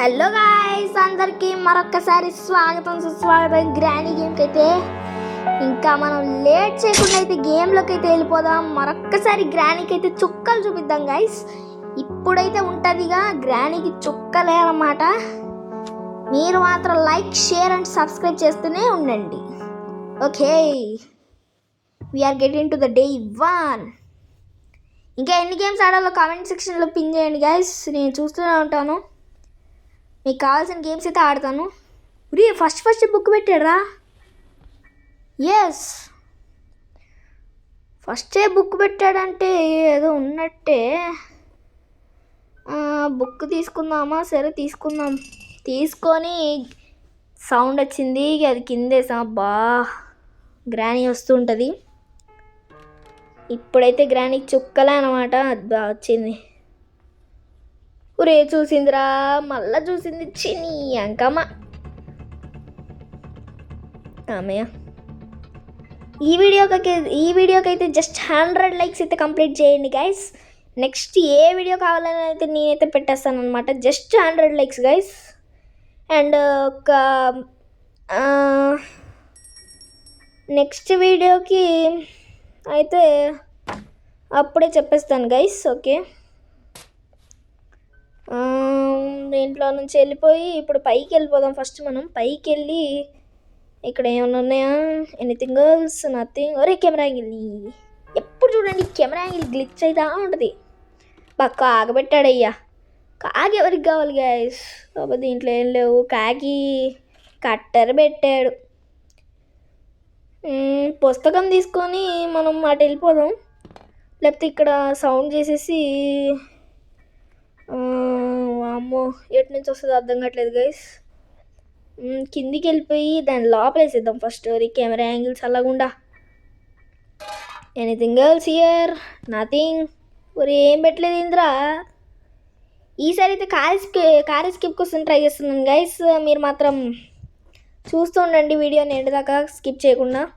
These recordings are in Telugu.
హలో గాయ్స్ అందరికి మరొక్కసారి స్వాగతం సుస్వాగతం. గ్రానీ గేమ్కి అయితే ఇంకా మనం లేట్ చేయకుండా అయితే గేమ్లోకి అయితే వెళ్ళిపోదాం. మరొక్కసారి గ్రానీకి అయితే చుక్కలు చూపిద్దాం గాయస్ ఇప్పుడైతే ఉంటుందిగా గ్రానీకి చుక్కలే అన్నమాట. మీరు మాత్రం లైక్ షేర్ అండ్ సబ్స్క్రైబ్ చేస్తూనే ఉండండి. Okay we're getting to the day one ఇంకా ఎన్ని గేమ్స్ ఆడాలో కామెంట్ సెక్షన్లో పిన్ చేయండి గైస్ నేను చూస్తూనే ఉంటాను. మీకు కావాల్సిన గేమ్స్ అయితే ఆడతాను. రే ఫస్ట్ ఫస్ట్ బుక్ పెట్టారా ఎస్ ఫస్టే బుక్ పెట్టాడంటే ఏదో ఉన్నట్టే. బుక్ తీసుకుందామా? సరే తీసుకుందాం. తీసుకొని సౌండ్ వచ్చింది. అది కిందేసా బా. గ్రానీ వస్తుంటుంది ఇప్పుడైతే గ్రానీ చుక్కలే అనమాట అది వచ్చింది. ఒరే చూసిందిరా మళ్ళా చూసింది చిని అంకమ్మ. ఆమెయా ఈ వీడియోకి ఈ వీడియోకి అయితే జస్ట్ హండ్రెడ్ లైక్స్ అయితే కంప్లీట్ చేయండి గైస్ నెక్స్ట్ ఏ వీడియో కావాలని అయితే నేనైతే పెట్టేస్తాను అనమాట just hundred likes guys and ఒక నెక్స్ట్ వీడియోకి అయితే అప్పుడే చెప్పేస్తాను గైస్ ఓకే దీంట్లో నుంచి వెళ్ళిపోయి ఇప్పుడు పైకి వెళ్ళిపోదాం ఫస్ట్ మనం. పైకి వెళ్ళి ఇక్కడ ఏమైనా ఉన్నాయా? ఎనీథింగ్ గర్ల్స్ నథింగ్ ఒరే కెమెరా యాంగిల్ ఎప్పుడు చూడండి కెమెరా యాంగిల్ గ్లిచ్ అవుతా ఉంటుంది. బాగా కాగబెట్టాడయ్యా కాకి ఎవరికి కావాలి గాయస్ బాబా దీంట్లో ఏం లేవు. కాకి కట్టర్ పెట్టాడు. పుస్తకం తీసుకొని మనం అటు వెళ్ళిపోదాం. లేకపోతే ఇక్కడ సౌండ్ చేసేసి అమ్మో ఎటు నుంచి వస్తుందో అర్థం కావట్లేదు గైస్ కిందికి వెళ్ళిపోయి దాని లోపలేసేద్దాం ఫస్ట్ కెమెరా యాంగిల్స్ అలాగుండా ఎనీథింగ్ ఎల్స్ ఇయర్ నథింగ్ ఒరే ఏం పెట్టలేదు ఇంద్రా? ఈసారి అయితే కార్ స్కి- కార్ స్కిప్ కోసం ట్రై చేస్తున్నాను గైస్ మీరు మాత్రం చూస్తూ ఉండండి వీడియోని ఎండ్ దాకా స్కిప్ చేయకుండా.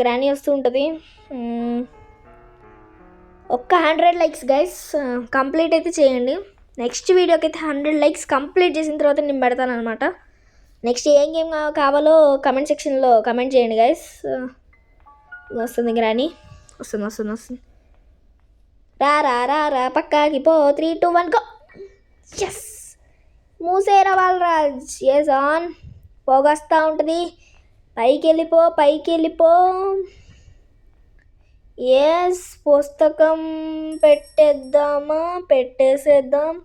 గ్రానీ వస్తూ ఉంటుంది. ఒక్క హండ్రెడ్ లైక్స్ గైస్ కంప్లీట్ అయితే చేయండి. నెక్స్ట్ వీడియోకి అయితే హండ్రెడ్ లైక్స్ కంప్లీట్ చేసిన తర్వాత నేను పెడతాను అనమాట నెక్స్ట్ ఏం గేమ్ కావాలో కమెంట్ సెక్షన్లో కమెంట్ చేయండి గైస్ వస్తుంది గ్రాని వస్తుంది వస్తుంది వస్తుంది. రా రా రా రా పక్కాకి పో. Three two one go. Yes మూసేరా Raj yes on పోగొస్తూ ఉంటుంది. పైకి వెళ్ళిపో పైకి వెళ్ళిపో ఎస్ పుస్తకం పెట్టేద్దామా? పెట్టేసేద్దాం.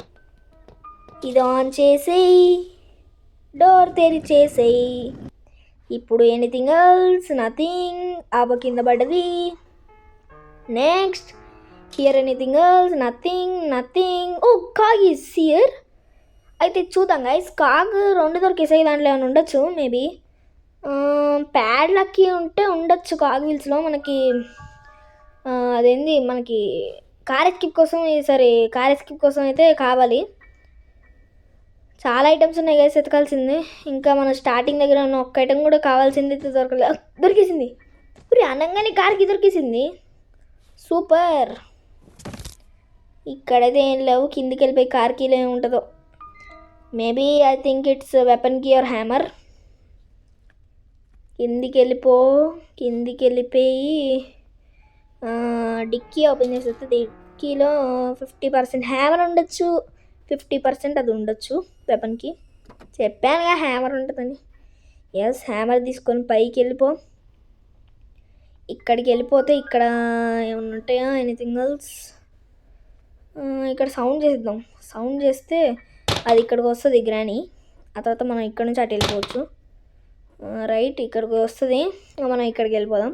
ఇది ఆన్ చేసేయి. డోర్ తెరిచేసేయి. ఇప్పుడు ఎనీథింగ్ ఎల్స్ నథింగ్ ఆబ కింద పడ్డది. Next here anything else nothing nothing oh cog is here అయితే చూద్దాం గైస్ కాగ్ రెండు దొరికేసాయి. దాంట్లో ఏమైనా ఉండొచ్చు? మేబీ ప్యాడ్ um, ఉంటే ఉండొచ్చు కాగిల్స్లో మనకి. అదేంది మనకి కార్ ఎస్కిప్ కోసం ఈసారి కార్ ఎస్కిప్ కోసం అయితే కావాలి. చాలా ఐటమ్స్ ఉన్నాయి కదా ఎతకాల్సింది ఇంకా మన స్టార్టింగ్ దగ్గర ఉన్న ఒక్క ఐటమ్ కూడా కావాల్సింది అయితే దొరకలే. దొరికేసింది. ఇప్పుడు అనగానే కార్కి దొరికేసింది. సూపర్. ఇక్కడైతే ఏం లేవు కిందికి వెళ్ళిపోయి కార్కి ఏమి ఉంటుందో. మేబీ ఐ థింక్ ఇట్స్ వెపన్కి ఆర్ హ్యామర్ కిందికి వెళ్ళిపో కిందికి వెళ్ళిపోయి డిక్కీ ఓపెన్ చేసేస్తే డిక్కీలో ఫిఫ్టీ పర్సెంట్ హ్యామర్ ఉండొచ్చు. ఫిఫ్టీ పర్సెంట్ అది ఉండొచ్చు వెపన్కి. చెప్పానుగా హ్యామర్ ఉంటుందని. ఎస్ హ్యామర్ తీసుకొని పైకి వెళ్ళిపో. ఇక్కడికి వెళ్ళిపోతే ఇక్కడ ఏమన్నా ఉంటాయా? Anything else? ఇక్కడ సౌండ్ చేద్దాం సౌండ్ చేస్తే అది ఇక్కడికి వస్తుంది గ్రానీ. ఆ తర్వాత మనం ఇక్కడ నుంచి అటు వెళ్ళిపోవచ్చు. రైట్ ఇక్కడికి వస్తుంది. మనం ఇక్కడికి వెళ్ళిపోదాం.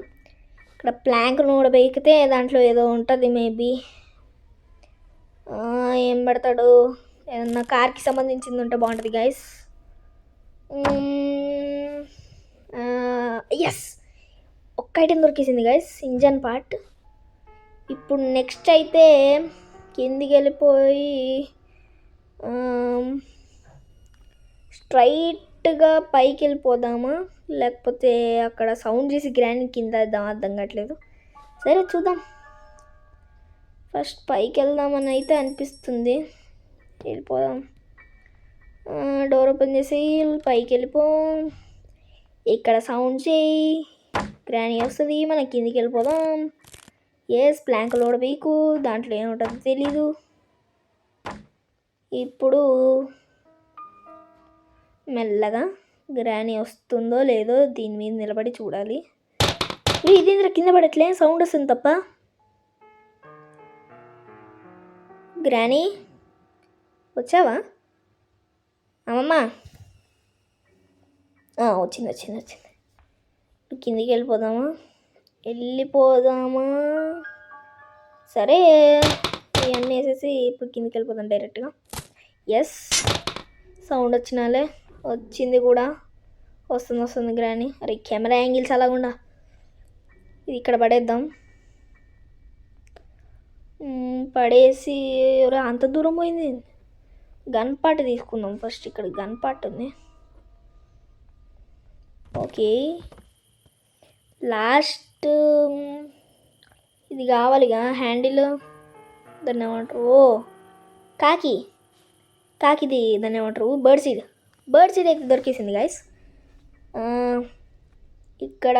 ఇక్కడ ప్లాంక్ కూడా బెకితే దాంట్లో ఏదో ఉంటుంది మేబీ ఏం పెడతాడు? ఏదన్నా కార్కి సంబంధించింది ఉంటే బాగుంటుంది గైస్ ఎస్ ఒక్క ఐటెం దొరికేసింది గైస్ ఇంజన్ పార్ట్ ఇప్పుడు నెక్స్ట్ అయితే కిందికి వెళ్ళిపోయి డైరెక్ట్గా పైకి వెళ్ళిపోదామా లేకపోతే అక్కడ సౌండ్ చేసి గ్రాండ్ కింద అర్థం కావట్లేదు. సరే చూద్దాం. ఫస్ట్ పైకి వెళ్దామని అయితే అనిపిస్తుంది. వెళ్ళిపోదాం. డోర్ ఓపెన్ చేసి పైకి వెళ్ళిపో ఇక్కడ సౌండ్ చేయి. గ్రాని వస్తుంది మన కిందికి వెళ్ళిపోదాం. ఎస్ ప్లాంక్ లోడ్ వేయకు దాంట్లో ఏముంటుందో తెలీదు. ఇప్పుడు మెల్లగా గ్రానీ వస్తుందో లేదో దీని మీద నిలబడి చూడాలి. ఏ, ఇదేంద్ర కింద పడట్లే సౌండ్ వస్తుంది తప్ప. గ్రానీ వచ్చావా? అమ్మమ్మ. వచ్చింది వచ్చింది వచ్చింది. కిందికి వెళ్ళిపోదామా? వెళ్ళిపోదామా? సరే. ఇవన్నీ వేసేసి ఇప్పుడు కిందికి వెళ్ళిపోదాం డైరెక్ట్గా. ఎస్ సౌండ్ వచ్చినాలే. వచ్చింది కూడా. వస్తుంది వస్తుంది గ్రాని. అరే కెమెరా యాంగిల్స్ అలాగుండా. ఇది ఇక్కడ పడేద్దాం. పడేసి ఎవరో అంత దూరం పోయింది. గన్ పార్ట్ తీసుకుందాం ఫస్ట్. ఇక్కడ గన్ పార్ట్ ఉంది. ఓకే. లాస్ట్ ఇది కావాలిగా హ్యాండిల్. దాన్ని ఏమంటారు? ఓ కాకి. కాకిది దాన్ని ఏమంటారు? Bird seed. బర్డ్స్ సీడ్ అయితే దొరికేసింది గైస్ ఇక్కడ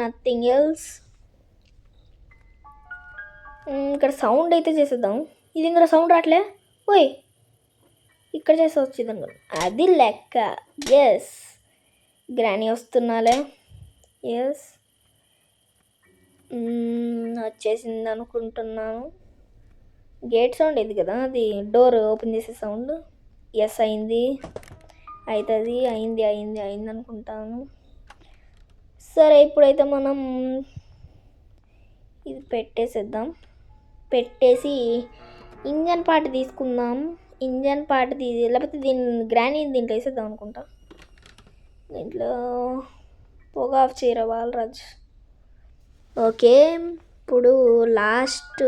నథింగ్ ఎల్స్ ఇక్కడ సౌండ్ అయితే చేసేద్దాం. ఇది ఇందులో సౌండ్ రావట్లే? ఓయ్ ఇక్కడ చేసి వచ్చింది అనుకో అది లెక్క. Yes granny వస్తున్నాలే. ఎస్ వచ్చేసింది అనుకుంటున్నాను. గేట్ సౌండ్ ఇది కదా అది డోర్ ఓపెన్ చేసే సౌండ్ ఎస్ అయింది. అవుతుంది అయింది అయింది అయింది అనుకుంటాను. సరే ఇప్పుడైతే మనం ఇది పెట్టేసేద్దాం. పెట్టేసి ఇంజన్ పార్ట్ తీసుకుందాం. ఇంజన్ పార్ట్ తీ లేకపోతే దీని గ్రానీ దీంట్లో వేసేద్దాం అనుకుంటా. దీంట్లో పొగ ఆఫ్ చేయరా బాలరాజ్? ఓకే ఇప్పుడు లాస్ట్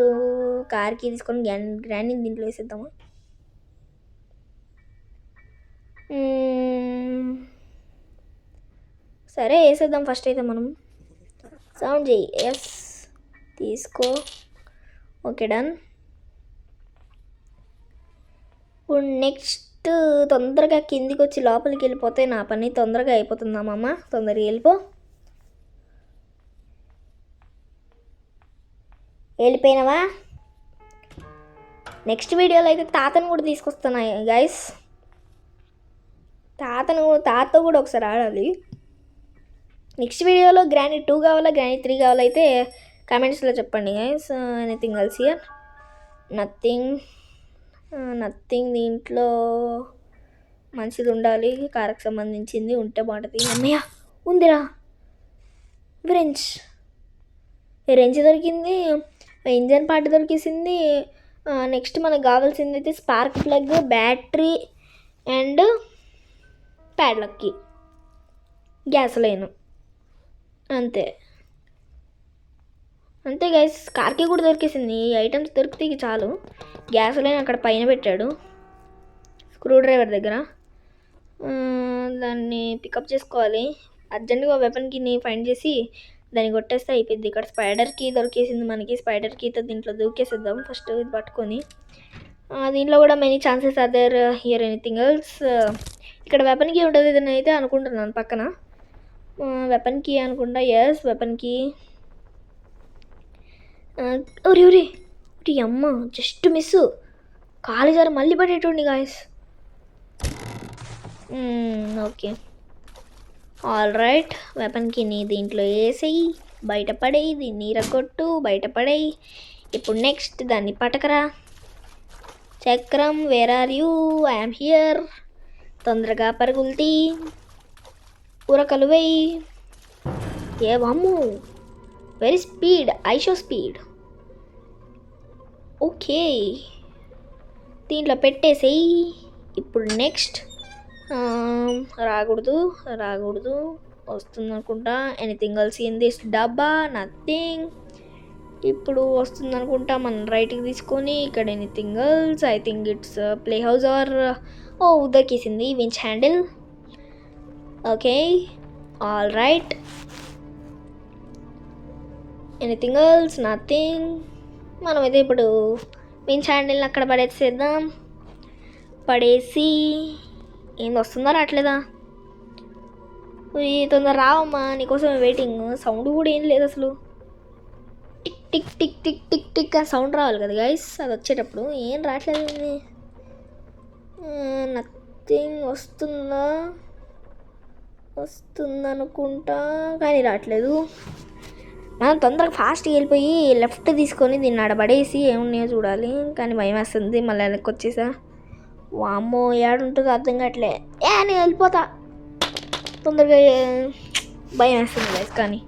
కార్కి తీసుకొని గ్రాన్ గ్రానీ దీంట్లో వేసేద్దామా మ్మ్. సరే వేసేద్దాం ఫస్ట్ అయితే మనం. సౌండ్ చేయి ఎస్ తీసుకో. ఓకే డన్ ఇప్పుడు నెక్స్ట్ తొందరగా కిందికి వచ్చి లోపలికి వెళ్ళిపోతే నా పని తొందరగా అయిపోతుందామమ్మ తొందరగా వెళ్ళిపో. వెళ్ళిపోయినావా? నెక్స్ట్ వీడియోలో అయితే తాతను కూడా తీసుకొస్తాను గైస్ తాతను తాత కూడా ఒకసారి ఆడాలి. నెక్స్ట్ వీడియోలో గ్రాండ్ టూ కావాలా గ్రాండ్ త్రీ కావాలా అయితే కామెంట్స్లో చెప్పండి guys anything else here nothing nothing దీంట్లో మంచిది ఉండాలి కారకు సంబంధించింది ఉంటే బాగుంటుంది. అమ్మయ్య ఉందిరా. ఫ్రెంచ్ రెంచ్ దొరికింది? ఇంజన్ పార్ట్ దొరికేసింది? Uh, నెక్స్ట్ మనకు కావాల్సింది అయితే స్పార్క్ ప్లగ్ బ్యాటరీ అండ్ ప్యాడ్లక్కి గ్యాస్ లైన్. అంతే. అంతే గైస్ కార్కి కూడా దొరికేసింది. ఈ ఐటమ్స్ దొరికితే ఇక చాలు. గ్యాస్ లైన్ అక్కడ పైన పెట్టాడు. స్క్రూ డ్రైవర్ దగ్గర. దాన్ని పికప్ చేసుకోవాలి. అర్జెంటుగా వెపన్కి ఫైండ్ చేసి దాన్ని కొట్టేస్తే అయిపోయింది. ఇక్కడ స్పైడర్కి దొరికేసింది మనకి. స్పైడర్కి దీంట్లో దూకేసేద్దాం. ఫస్ట్ ఇది పట్టుకొని. దీనిలో దీంట్లో కూడా many chances are there here anything else ఇక్కడ వెపన్ కీ ఉంటుంది ఏదైనా అయితే అనుకుంటున్నాను పక్కన. వెపన్ కీ అనుకుంటా ఎస్ వెపన్ కీ ఒరి ఒరి ఒకటి అమ్మ జస్ట్ మిస్ కాలిజారు మళ్ళీ పడేటోండి గాయస్ ఓకే ఆల్ రైట్ వెపన్కి నీ దీంట్లో వేసేయి బయటపడేయి దీన్ని ఇరగొట్టు బయటపడేయి ఇప్పుడు నెక్స్ట్ దాన్ని పటకరా. చక్రం where are you I'm here తొందరగా పరుగుల్తీ. ఉరకలు వేయి ఏ వామ్ము. వెరీ స్పీడ్ ఐషో స్పీడ్ ఓకే. దీంట్లో పెట్టేసేయి. ఇప్పుడు నెక్స్ట్ రాకూడదు రాకూడదు. వస్తుంది అనుకుంటా ఎనీథింగ్ ఎల్స్ ఇన్ దిస్ డబ్బా? నథింగ్ ఇప్పుడు వస్తుంది అనుకుంటా మనం రైట్కి తీసుకొని ఇక్కడ anything else I think it's play house or oh ఉద్దకేసింది winch handle okay all right anything else nothing మనమైతే ఇప్పుడు వించ్ హ్యాండిల్ని అక్కడ పడేసేద్దాం. పడేసి ఏంది వస్తుందా రావట్లేదా? తొందర రావమ్మా నీకోసం వెయిటింగ్ సౌండ్ కూడా ఏం లేదు అసలు. Tick tick tick tick tick అని సౌండ్ రావాలి కదా గైస్ అది వచ్చేటప్పుడు ఏం రావట్లేదు నథింగ్ వస్తుందా? వస్తుందనుకుంటా కానీ రావట్లేదు. మనం తొందరగా ఫాస్ట్గా వెళ్ళిపోయి లెఫ్ట్ తీసుకొని దీన్ని ఆడబడేసి ఏమున్నాయో చూడాలి. కానీ భయం వేస్తుంది మళ్ళీ వెనక్కి వచ్చేసా. వామ్మో ఏడుంటుందో అర్థం కావట్లే. ఏ నేను వెళ్ళిపోతా. తొందరగా భయం వేస్తుంది guys కానీ.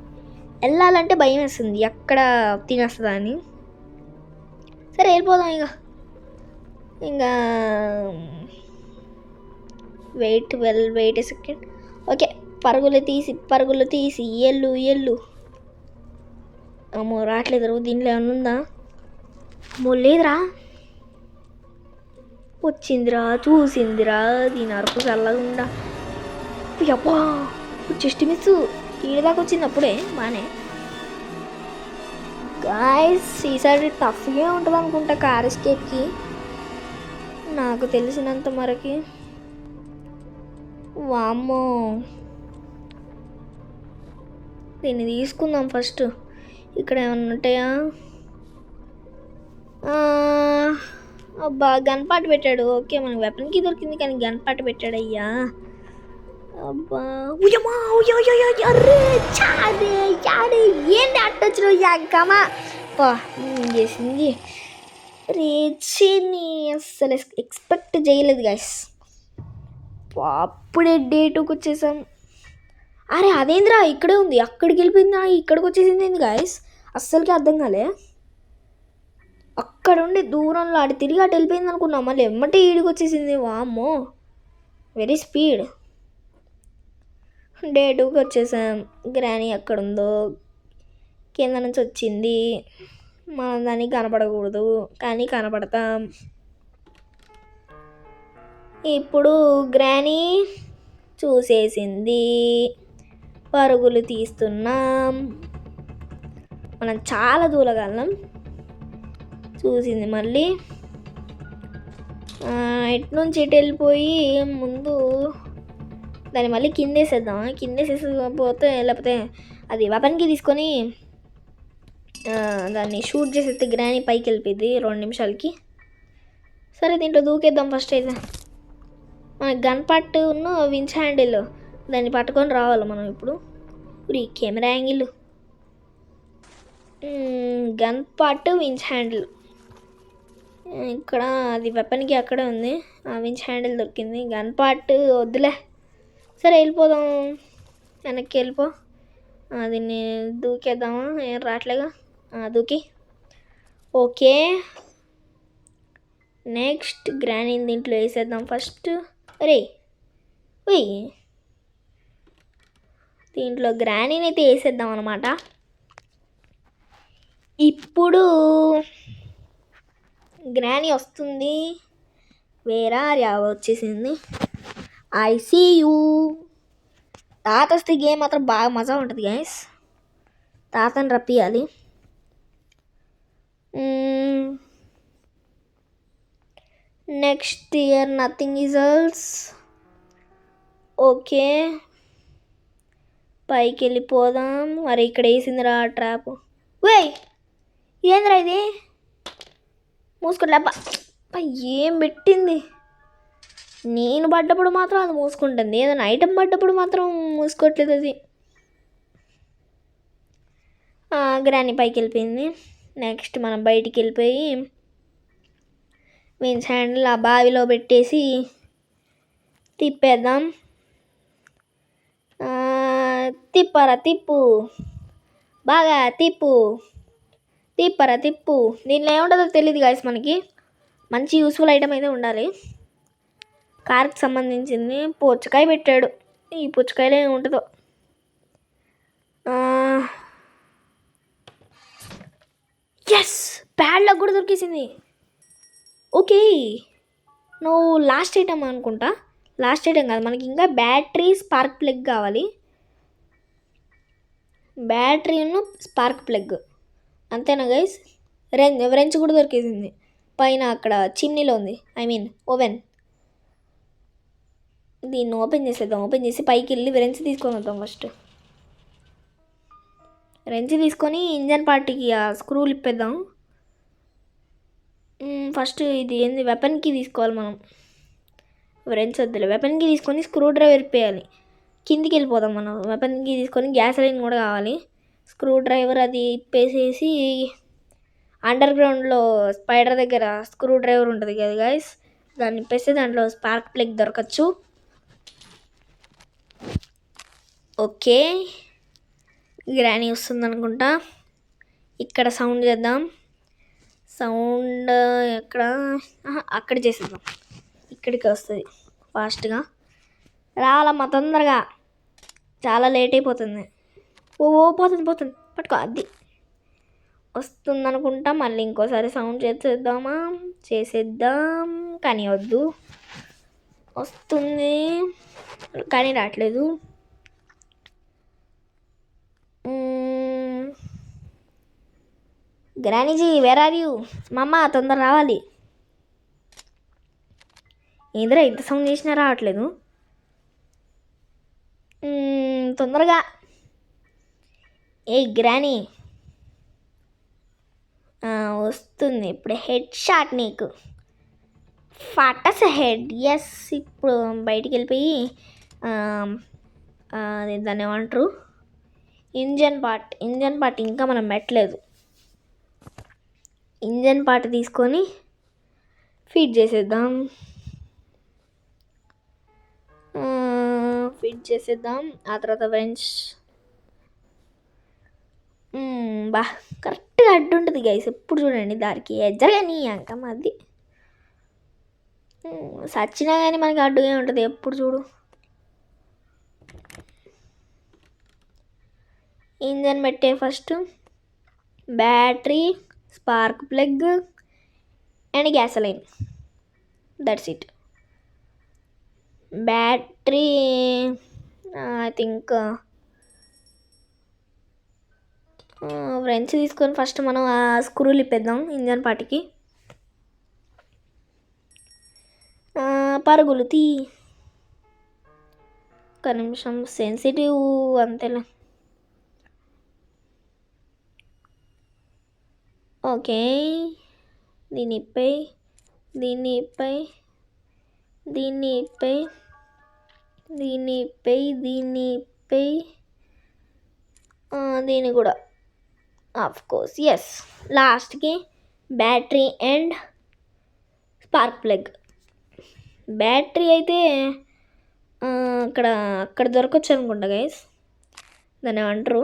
వెళ్ళాలంటే భయం వేస్తుంది. ఎక్కడ తినేస్తుందా అని. సరే వెళ్ళిపోదాం ఇక ఇంకా wait well wait second. Okay పరుగులు తీసి పరుగులు తీసి ఎల్లు ఎల్లు. అమ్మో రావట్లేదు దీంట్లో ఏమన్నా ఉందా? అమ్మో లేదురా. వచ్చిందిరా చూసిందిరా దీని అరకు చల్లగా ఉందా అబ్బా జస్ట్ మిస్ ఈడ దాకా వచ్చింది అప్పుడే బాగానే గాయస్ ఈసారి టఫ్గా ఉంటుంది అనుకుంటా కార్ ఎస్కేప్కి. నాకు తెలిసినంత మరకి. వామ్మో. దీన్ని తీసుకుందాం ఫస్ట్. ఇక్కడ ఏమన్నా ఉంటాయా? అబ్బా అబ్బా గన్పాటు పెట్టాడు. ఓకే మనకి వెపన్కి దొరికింది కానీ గన్పాటు పెట్టాడు అయ్యా అబ్బా ఉయ్యమ్మా ఉయ్య, ఉయ్య, చాడే చాడే ఏంది అట్టొచ్చు యాకమా ఏం చేసింది? రేచిని అస్సలు ఎక్స్పెక్ట్ చేయలేదు గైస్ అప్పుడే డేటుకు వచ్చేసాం. అరే అదేంద్రా ఇక్కడే ఉంది అక్కడికి వెళ్ళిపోయిందా ఇక్కడికి వచ్చేసింది ఏంది గాయస్ అస్సలకి అర్థం కాలే. అక్కడ ఉండి దూరంలో అటు తిరిగి అటు వెళ్ళిపోయింది అనుకున్నాం మళ్ళీ ఎమ్మటే ఈడికి వచ్చేసింది వామ్మో. వెరీ స్పీడ్ డే టూకి వచ్చేసాం. గ్రానీ ఎక్కడుందో కింద నుంచి వచ్చింది. మనం దానికి కనపడకూడదు. కానీ కనపడతాం. ఇప్పుడు గ్రానీ చూసేసింది. పరుగులు తీస్తున్నాం. మనం చాలా దూలగలం చూసింది మళ్ళీ. ఆ, ఎటు నుంచి ఇటు వెళ్ళిపోయి ముందు దాన్ని మళ్ళీ కిందేసేద్దాం కిందేసేసి పోతే లేకపోతే అది వెపన్కి తీసుకొని దాన్ని షూట్ చేసేస్తే గ్రాని పైకి వెళ్ళిపోయింది రెండు నిమిషాలకి. సరే దీంట్లో దూకేద్దాం ఫస్ట్ అయితే. మన గన్ పట్టు ఉన్న వించ్ హ్యాండిల్ దాన్ని పట్టుకొని రావాలి మనం ఇప్పుడు. ఇప్పుడు ఈ camera angle. Gun part winch handle. ఇక్కడ అది వెపన్కి అక్కడే ఉంది. ఆ వించ్ హ్యాండిల్ దొరికింది. గన్ పార్ట్ వద్దులే. సరే వెళ్ళిపోదాం. వెనక్కి వెళ్ళిపో. అది నేను దూకేద్దామా? ఏం రావట్లేగా? దూకి. ఓకే. నెక్స్ట్ గ్రానీని దీంట్లో వేసేద్దాం ఫస్ట్. రే ఓయ్ దీంట్లో గ్రానీని అయితే వేసేద్దాం అనమాట ఇప్పుడు గ్రానీ వస్తుంది. వేరే యావ వచ్చేసింది. ఐ సీ యూ తాత వస్తే గేమ్ మాత్రం బాగా మజా ఉంటుంది గైస్ తాతని రప్పియాలి. Next here nothing else okay పైకి వెళ్ళిపోదాం. మరి ఇక్కడ వేసిందిరా ట్రాప్ వేయ్ ఏందిరా ఇది? మూసుకుంటా ఏం పెట్టింది? నేను పడ్డప్పుడు మాత్రం అది మూసుకుంటుంది. ఏదైనా ఐటెం పడ్డప్పుడు మాత్రం మూసుకోవట్లేదు అది. గ్రాని పైకి వెళ్ళిపోయింది. నెక్స్ట్ మనం బయటికి వెళ్ళిపోయి మీన్స్ హ్యాండిల్ ఆ బావిలో పెట్టేసి తిప్పేద్దాం. తిప్పరా తిప్పు. బాగా తిప్పు. తిప్పరా తిప్పు. దీనిలో ఏముంటుందో తెలియదు గాయస్ మనకి. మంచి యూస్ఫుల్ ఐటమ్ అయితే ఉండాలి. కారుకి సంబంధించింది పుచ్చకాయ పెట్టాడు. ఈ పుచ్చకాయలో ఏమి ఉంటుందో. ఎస్ ప్యాడ్లకు కూడా దొరికేసింది. ఓకే నువ్వు లాస్ట్ ఐటమ్ అనుకుంటా. లాస్ట్ ఐటమ్ కాదు మనకి ఇంకా బ్యాటరీ స్పార్క్ ప్లగ్ కావాలి. బ్యాటరీను స్పార్క్ ప్లగ్ అంతేనా గైస్ రెంజ్ రెంచ్ కూడా దొరికేసింది. పైన అక్కడ చిమ్నీలో ఉంది. ఐ మీన్ ఓవెన్ దీన్ని ఓపెన్ చేసేద్దాం ఓపెన్ చేసి పైకి వెళ్ళి రెంచి తీసుకొని వద్దాం ఫస్ట్. రెంచి తీసుకొని ఇంజన్ పార్టీకి ఆ స్క్రూలు ఇప్పేద్దాం ఫస్ట్ ఇది ఏంది వెపన్కి తీసుకోవాలి మనం. రెన్స్ వద్దులే వెపన్కి తీసుకొని స్క్రూ డ్రైవర్ ఇప్పేయాలి కిందికి వెళ్ళిపోదాం మనం వెపన్కి తీసుకొని గ్యాస్ లైన్ కూడా కావాలి. స్క్రూ డ్రైవర్ అది ఇప్పేసేసి అండర్ గ్రౌండ్లో స్పైడర్ దగ్గర స్క్రూ డ్రైవర్ ఉంటుంది కదా గైస్ దాన్ని ఇప్పేస్తే దాంట్లో స్పార్క్ ప్లగ్ దొరకచ్చు. ఓకే. గ్రానీ వస్తుంది అనుకుంటా. ఇక్కడ సౌండ్ చేద్దాం. సౌండ్ ఎక్కడ? అక్కడ చేసేద్దాం. ఇక్కడికి వస్తుంది. ఫాస్ట్గా. రాలమ్మ తొందరగా. చాలా లేట్ అయిపోతుంది. ఓ ఓ పోతుంది పోతుంది. పట్టుకో అది. వస్తుంది అనుకుంటా. మళ్ళీ ఇంకోసారి సౌండ్ చేసేద్దామా? చేసేద్దాం. కానీ వద్దు. వస్తుంది. కానీ రావట్లేదు. గ్రానీజీ వేర్ ఆర్ యూ మమ్మ తొందర రావాలి. ఏందిరా ఇంత సౌండ్ చేసినా రావట్లేదు. తొందరగా. ఏ గ్రానీ. వస్తుంది ఇప్పుడు హెడ్ షాట్ నీకు. ఫటస్ హెడ్ ఎస్ ఇప్పుడు బయటికి వెళ్ళిపోయి దాన్ని ఏమంటారు? ఇంజన్ పార్ట్ ఇంజన్ పార్ట్ ఇంకా మనం పెట్టలేదు. ఇంజన్ పార్ట్ తీసుకొని ఫిట్ చేసేద్దాం. ఫిట్ చేసేద్దాం. ఆ తర్వాత వెంచ్ బా కరెక్ట్గా అడ్డు ఉంటుంది గైస్ ఎప్పుడు చూడండి దానికి ఎజ్జరగా నీ అంకమ్మ అది సచ్చినా కానీ మనకి అడ్డుగా ఉంటుంది. ఎప్పుడు చూడు. ఇంజన్ పెట్టే first battery spark plug and gasoline. That's it battery I think French తీసుకొని ఫస్ట్ మనం ఆ స్క్రూలు ఇప్పేద్దాం ఇంజన్ పాటికి పరుగులు తీ. ఒక నిమిషం సెన్సిటివ్ అంతేలే. ఓకే. దీన్ని ఇప్పై దీన్ని ఇప్పై దీన్ని ఇప్పై దీన్ని ఇప్పై దీన్ని ఇప్పై దీన్ని కూడా. ఆఫ్ కోర్స్ ఎస్ లాస్ట్కి battery and spark plug battery అయితే అక్కడ అక్కడ దొరకచ్చు అనుకుంటా గైస్ దాన్ని ఏమంటారు?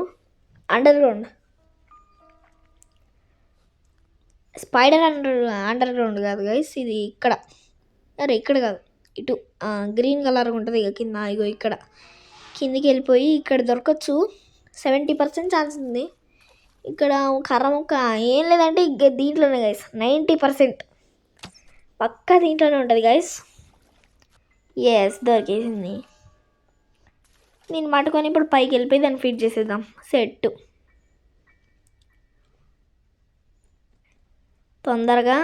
Underground spider under underground కాదు గైస్ ఇది ఇక్కడ. అరే ఇక్కడ కాదు. ఇటు గ్రీన్ కలర్ ఉంటుంది ఇక కింద ఇగో ఇక్కడ. కిందికి వెళ్ళిపోయి ఇక్కడ దొరకచ్చు. సెవెంటీ పర్సెంట్ ఛాన్స్ ఉంది. ఇక్కడ కర్ర మొక్క ఏం లేదంటే ఇక దీంట్లోనే గైస్ నైంటీ పర్సెంట్. పక్కా దీంట్లోనే ఉంటుంది గైస్ ఎస్ దొరికేసింది. నేను పట్టుకొని ఇప్పుడు పైకి వెళ్ళిపోయి దాన్ని ఫిట్ చేసేద్దాం. సెట్ తొందరగా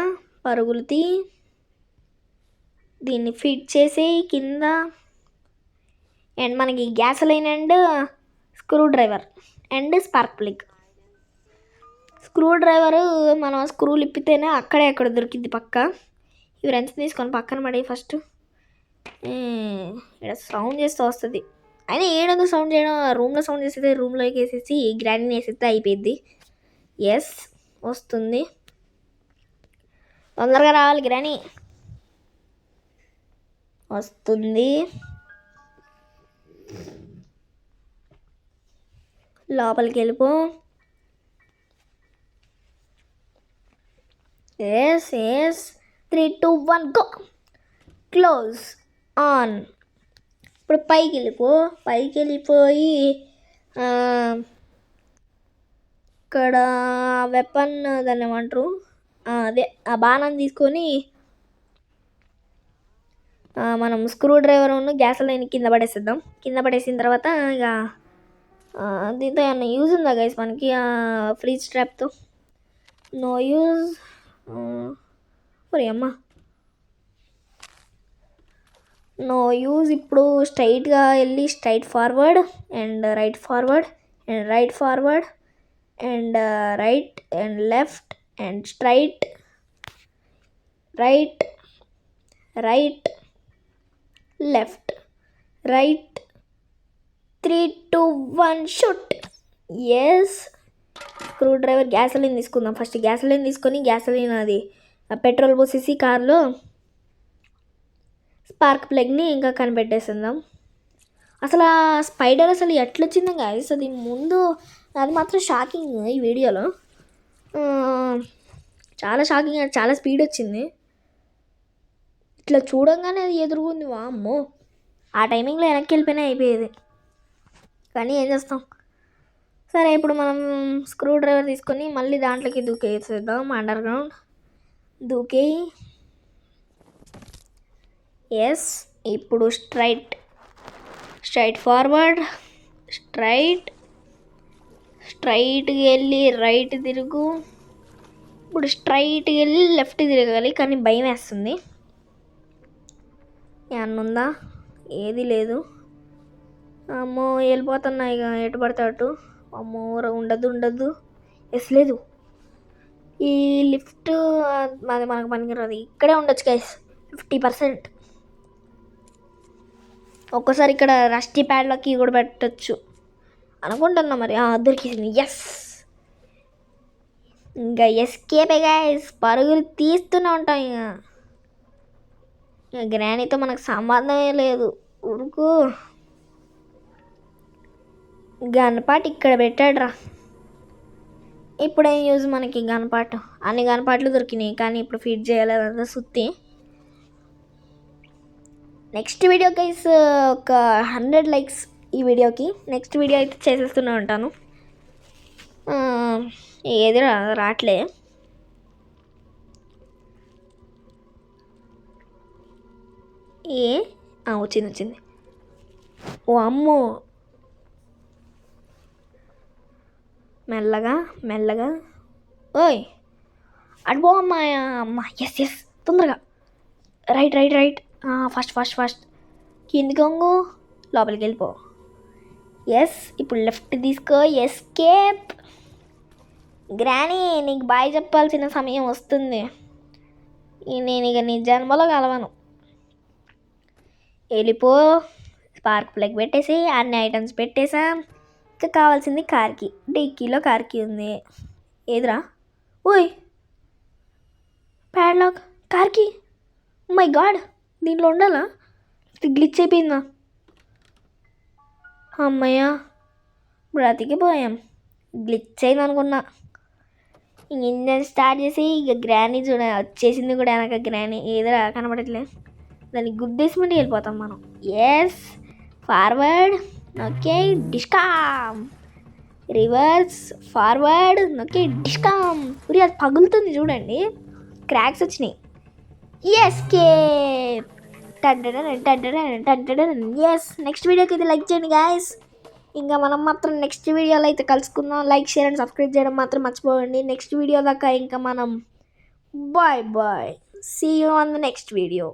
పరుగులు తీ. దీన్ని ఫిట్ చేసి కింద. అండ్ మనకి gas line and screw driver and spark plug. Screw driver మనం స్క్రూలు ఇప్పితేనే అక్కడే అక్కడ దొరికింది పక్క. ఇవి రెంచ్ తీసుకొని పక్కన పడి ఫస్ట్. ఇక్కడ సౌండ్ చేస్తూ వస్తుంది. అయినా ఏడో సౌండ్ చేయడం? రూమ్లో సౌండ్ చేసేది రూమ్లోకి వేసేసి గ్రాండ్ వేసేస్తే అయిపోయింది ఎస్ వస్తుంది. తొందరగా రావాలి గ్రాని. వస్తుంది. లోపలికి వెళ్ళిపో. Yes yes three two one go close on ఇప్పుడు పైకి వెళ్ళిపో. పైకి వెళ్ళిపోయి ఇక్కడ వెపన్ దాన్ని ఏమంటారు? అదే ఆ బాణం తీసుకొని మనం స్క్రూ డ్రైవర్ ఉన్న గ్యాస్ లైన్ కింద పడేసేద్దాం. కింద పడేసిన తర్వాత ఇక దీంతో ఏమన్నా యూజ్ ఉందా గైస్ మనకి? ఫ్రిడ్జ్ ట్రాప్తో? No use. ఒరే అమ్మ. నో యూజ్ ఇప్పుడు స్ట్రైట్గా వెళ్ళి straight forward and right forward and right forward and right and left and straight right right left right. Three two one shoot. Yes screw driver gasoline తీసుకుందాం. ఫస్ట్ గ్యాసలిన్ తీసుకొని గ్యాసలిన్ అది పెట్రోల్ పోసేసి కార్లో స్పార్క్ ప్లగ్ని ఇంకా కనిపెట్టేసిందాం. అసలు ఆ స్పైడర్ అసలు ఎట్లొచ్చిందో గాయస్ అది ముందు అది మాత్రం షాకింగ్ ఈ వీడియోలో. చాలా షాకింగ్ చాలా స్పీడ్ వచ్చింది. ఇట్లా చూడంగానే అది ఎదురుగుంది. వామ్మో ఆ టైమింగ్లో వెనక్కి వెళ్ళిపోయినా అయిపోయేది. కానీ ఏం చేస్తాం? సరే ఇప్పుడు మనం స్క్రూ డ్రైవర్ తీసుకొని మళ్ళీ దాంట్లోకి దూకేసేద్దాం అండర్ గ్రౌండ్ దూకేయి ఎస్ ఇప్పుడు స్ట్రైట్. Straight forward. స్ట్రైట్. స్ట్రైట్కి వెళ్ళి రైట్ తిరుగు. ఇప్పుడు స్ట్రైట్కి వెళ్ళి లెఫ్ట్ తిరగాలి కానీ భయం వేస్తుంది. ఏమన్నా ఉందా ఏది లేదు. అమ్మో వెళ్ళిపోతున్నా ఇక ఎటు పడితే అటు. అమ్మో ఉండదు ఉండదు. ఎస్ లేదు. ఈ లిఫ్ట్ అది మనకు పనికిరాదు. ఇక్కడే ఉండొచ్చు గైస్ ఫిఫ్టీ పర్సెంట్. ఒక్కోసారి ఇక్కడ రష్టీ ప్యాడ్లకి కూడా పెట్టచ్చు. అనుకుంటున్నా మరి. దొరికింది దొరికేసింది. ఎస్ ఇంకా ఎస్కేపే గాయస్ పరుగులు తీస్తూనే ఉంటాం ఇక. ఇక గ్రానీతో మనకు సంబంధమే లేదు. ఉరుకు గణపాటి ఇక్కడ పెట్టాడురా. ఇప్పుడేం యూజ్ మనకి గణపాటు? అన్ని గణపాట్లు దొరికినాయి. కానీ ఇప్పుడు ఫిట్ చేయాలంతా సుత్తి. నెక్స్ట్ వీడియో గైస్ ఒక హండ్రెడ్ లైక్స్ ఈ వీడియోకి. నెక్స్ట్ వీడియో అయితే చేసేస్తూనే ఉంటాను. ఏది రావట్లే ఏ? వచ్చింది వచ్చింది. ఓ అమ్మో! మెల్లగా మెల్లగా. ఓయ్! అటు పో అమ్మ ఎస్ ఎస్ తొందరగా. Right right right first first first కింది వంగు లోపలికి వెళ్ళిపో. ఎస్ ఇప్పుడు లెఫ్ట్ తీసుకో. ఎస్కేప్. గ్రానీ నీకు బాయ్ చెప్పాల్సిన సమయం వస్తుంది. నేను ఇక నీ జన్మలో కలవను. వెళ్ళిపో. స్పార్క్ ప్లగ్ పెట్టేసి అన్ని ఐటమ్స్ పెట్టేసాం. ఇంకా కావాల్సింది కార్కి. డిక్కీలో కార్కి ఉంది. ఏదిరా? ఓయ్! ప్యాడ్లాక్. కార్కి? My god! దీంట్లో ఉండాలా? గ్లిచ్ అయిపోయిందా? అమ్మయ్య బ్రతికిపోయాం గ్లిచ్ అయింది అనుకున్నా ఇంజన్ స్టార్ట్ చేసి ఇక గ్రానీ చూడ వచ్చేసింది కూడా వెనక గ్రానీ. ఏదో కనబడట్లే. దాన్ని గుద్దేసి మళ్ళీ వెళ్ళిపోతాం మనం. ఎస్ ఫార్వర్డ్ ఓకే డిస్కామ్ రివర్స్ ఫార్వర్డ్ ఓకే డిస్కామ్ ఉరి అది పగులుతుంది చూడండి. క్రాక్స్ వచ్చినాయి. ఎస్కేప్ ఎస్ నెక్స్ట్ వీడియోకి అయితే లైక్ చేయండి గాయస్ ఇంకా మనం మాత్రం నెక్స్ట్ వీడియోలో అయితే కలుసుకుందాం. లైక్ షేర్ అండ్ సబ్స్క్రైబ్ చేయడం మాత్రం మర్చిపోకండి. నెక్స్ట్ వీడియో దాకా ఇంకా మనం bye bye see you on the next video